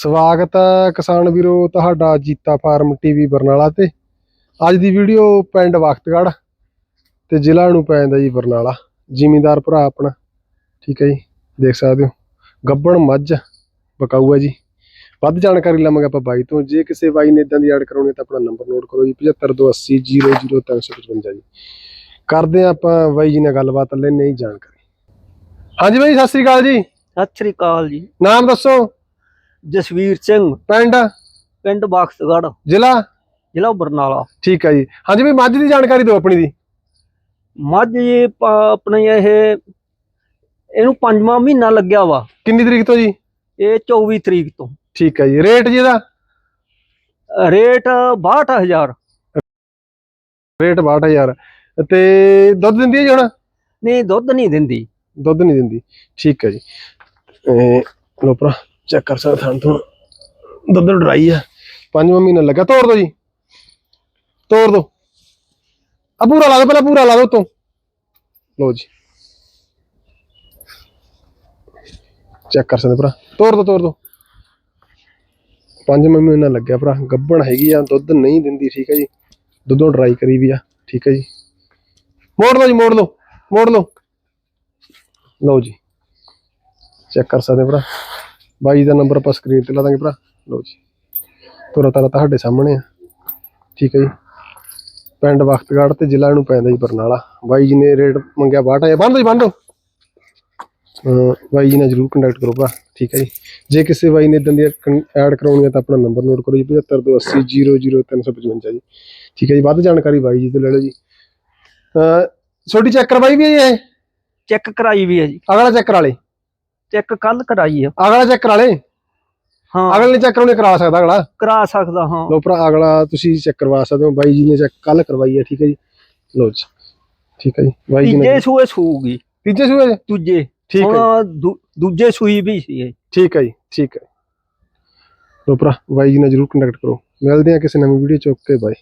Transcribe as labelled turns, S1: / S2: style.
S1: ਸਵਾਗਤ ਹੈ ਕਿਸਾਨ ਵੀਰੋ ਤੁਹਾਡਾ ਜੀਤਾ ਫਾਰਮ ਟੀਵੀ ਬਰਨਾਲਾ ਤੇ। ਅੱਜ ਦੀ ਵੀਡੀਓ ਪਿੰਡ ਵਖਤਗੜ੍ਹ ਤੇ ਜ਼ਿਲ੍ਹਾ ਨੂੰ ਪੈਂਦਾ ਜੀ ਬਰਨਾਲਾ। ਜ਼ਿਮੀਂਦਾਰ ਭਰਾ ਆਪਣਾ ਠੀਕ ਹੈ ਜੀ ਦੇਖ ਸਕਦੇ ਹੋ। ਗੱਬਣ ਮੱਝ ਬਕਾਊ ਹੈ ਜੀ। ਵੱਧ ਜਾਣਕਾਰੀ ਲਵਾਂਗੇ ਆਪਾਂ ਬਾਈ ਤੋਂ। ਜੇ ਕਿਸੇ ਬਾਈ ਨੇ ਇਦਾਂ ਦੀ ਐਡ ਕਰਾਉਣੀ ਤਾਂ ਆਪਣਾ ਨੰਬਰ ਨੋਟ ਕਰੋ ਜੀ 7528000355 ਜੀ। ਕਰਦੇ ਹਾਂ ਆਪਾਂ ਬਾਈ ਜੀ ਨਾਲ ਗੱਲਬਾਤ ਲੈਣੇ ਹੀ ਜਾਣਕਾਰੀ। ਹਾਂਜੀ ਬਾਈ ਸਤਿ ਸ੍ਰੀ ਅਕਾਲ ਜੀ।
S2: ਸਤਿ ਸ੍ਰੀ ਅਕਾਲ ਜੀ।
S1: ਨਾਮ ਦੱਸੋ।
S2: ਜਸਵੀਰ ਸਿੰਘ
S1: ਪਿੰਡ
S2: ਪਿੰਡ ਬਾਖਸਗੜ੍ਹ
S1: ਜ਼ਿਲ੍ਹਾ?
S2: ਜ਼ਿਲ੍ਹਾ ਬਰਨਾਲਾ।
S1: ਠੀਕ ਹੈ ਜੀ। ਹਾਂਜੀ ਵੀ ਮੱਝ ਦੀ ਜਾਣਕਾਰੀ ਦਿਓ ਆਪਣੀ ਦੀ।
S2: ਮੱਝ ਜੀ ਆਪਣੇ ਇਹ ਇਹਨੂੰ ਪੰਜਵਾਂ ਮਹੀਨਾ ਲੱਗਿਆ ਵਾ।
S1: ਕਿੰਨੀ ਤਰੀਕ ਤੋਂ ਜੀ?
S2: ਇਹ 24 ਤਰੀਕ ਤੋਂ।
S1: ਠੀਕ ਹੈ ਜੀ। ਰੇਟ ਜੀ ਇਹਦਾ?
S2: ਰੇਟ 62000
S1: ਰੇਟ 62000 ਤੇ ਦੁੱਧ ਦਿੰਦੀ ਹੈ ਜੀ ਹੁਣ?
S2: ਨਹੀਂ ਦੁੱਧ ਨਹੀਂ ਦਿੰਦੀ।
S1: ਦੁੱਧ ਨਹੀਂ ਦਿੰਦੀ। ਠੀਕ ਹੈ ਜੀ। ਇਹ ਲੋ ਭਰਾ। ਚੈੱਕ ਕਰ ਸਕਦੇ ਥਾਂ ਤੋਂ ਦੁੱਧ ਡਰਾਈ ਆ। ਪੰਜਵਾਂ ਮਹੀਨਾ ਲੱਗਾ। ਤੋੜ ਦੋ ਜੀ। ਤੋੜ ਦੋ। ਆ ਪੂਰਾ ਲਾ ਦੋ, ਪਹਿਲਾਂ ਪੂਰਾ ਲਾ ਦੋ ਤੋਂ ਲੋ ਜੀ। ਚੈੱਕ ਕਰ ਸਕਦੇ ਭਰਾ। ਤੋੜ ਦੋ ਤੋੜ ਦੋ। ਪੰਜਵਾਂ ਮਹੀਨਾ ਲੱਗਿਆ ਭਰਾ। ਗੱਬਣ ਹੈਗੀ ਆ, ਦੁੱਧ ਨਹੀਂ ਦਿੰਦੀ, ਠੀਕ ਹੈ ਜੀ। ਦੁੱਧੋਂ ਡਰਾਈ ਕਰੀ ਵੀ ਆ, ਠੀਕ ਹੈ ਜੀ। ਮੋੜ ਲਓ ਜੀ, ਮੋੜ ਲਓ। ਮੋੜ ਲਓ। ਲਓ ਜੀ। ਚੈੱਕ ਕਰ ਸਕਦੇ ਭਰਾ। ਬਾਈ ਦਾ ਨੰਬਰ ਆਪਾਂ ਸਕਰੀਨ ਤੇ ਲਾ ਦਾਂਗੇ ਭਰਾ। ਲਓ ਜੀ। ਤੁਰਾ ਤਾਰਾ ਤੁਹਾਡੇ ਸਾਹਮਣੇ ਆ। ਠੀਕ ਹੈ ਜੀ। ਪਿੰਡ ਵਖਤਗੜ੍ਹ ਤੇ ਜ਼ਿਲ੍ਹਾ ਨੂੰ ਪੈਂਦਾ ਜੀ ਬਰਨਾਲਾ। ਬਾਈ ਜੀ ਨੇ ਰੇਟ ਮੰਗਿਆ 62000 ਬੰਦ ਜੀ ਬੰਦ ਬਾਈ ਜੀ ਨਾਲ ਜਰੂਰ ਕੰਟੈਕਟ ਕਰੋ ਭਰਾ। ਠੀਕ ਹੈ ਜੀ। ਜੇ ਕਿਸੇ ਬਾਈ ਨੇ ਇਦਾਂ ਦੀ ਐਡ ਕਰਾਉਣੀ ਹੈ ਤਾਂ ਆਪਣਾ ਨੰਬਰ ਨੋਟ ਕਰੋ ਜੀ। 7528000355 ਜੀ। ਠੀਕ ਹੈ ਜੀ। ਵੱਧ ਜਾਣਕਾਰੀ ਬਾਈ ਜੀ ਤੋਂ ਲੈ ਲਓ ਜੀ। ਛੋਟੀ ਚੈੱਕ ਕਰਵਾਈ ਵੀ ਹੈ ਜੀ ਇਹ?
S2: ਚੈੱਕ ਕਰਾਈ ਵੀ ਹੈ ਜੀ।
S1: ਅਗਲਾ ਚੈੱਕ ਕਰਾ ਲੇ।
S2: ਚੈੱਕ ਕੱਲ ਕਰਾਈ ਆ
S1: ਅਗਲਾ ਚੈੱਕ ਕਰਾ ਲੇ।
S2: ਹਾਂ।
S1: ਅਗਲੇ ਨੇ ਚੈੱਕ ਕਰਾਉਣੇ ਕਰਾ ਸਕਦਾ ਅਗਲਾ।
S2: ਕਰਾ ਸਕਦਾ ਹਾਂ।
S1: ਲੋ ਭਰਾ ਅਗਲਾ ਤੁਸੀਂ ਚੈੱਕ ਕਰਵਾ ਸਕਦੇ ਹੋ। ਬਾਈ ਜੀ ਨੇ ਚੈੱਕ ਕੱਲ ਕਰਵਾਈ ਹੈ ਠੀਕ ਹੈ ਜੀ। ਲੋ ਜੀ। ਠੀਕ ਹੈ ਜੀ। ਬਾਈ ਜੀ ਨੇ
S2: ਤੀਜੇ ਸੂਏ ਸੂਗੀ
S1: ਤੀਜੇ ਸੂਏ?
S2: ਦੂਜੇ।
S1: ਠੀਕ ਹੈ
S2: ਹੁਣ ਦੂ- ਦੂਜੇ ਸੂਈ ਵੀ ਸੀ ਇਹ।
S1: ਠੀਕ ਹੈ ਜੀ ਠੀਕ ਹੈ। ਲੋ ਭਰਾ ਬਾਈ ਜੀ ਨਾਲ ਜਰੂਰ ਕੰਟੈਕਟ ਕਰੋ। ਮਿਲਦੇ ਆ ਕਿਸੇ ਨਵੀਂ ਵੀਡੀਓ ਚ। ਓਕੇ ਬਾਈ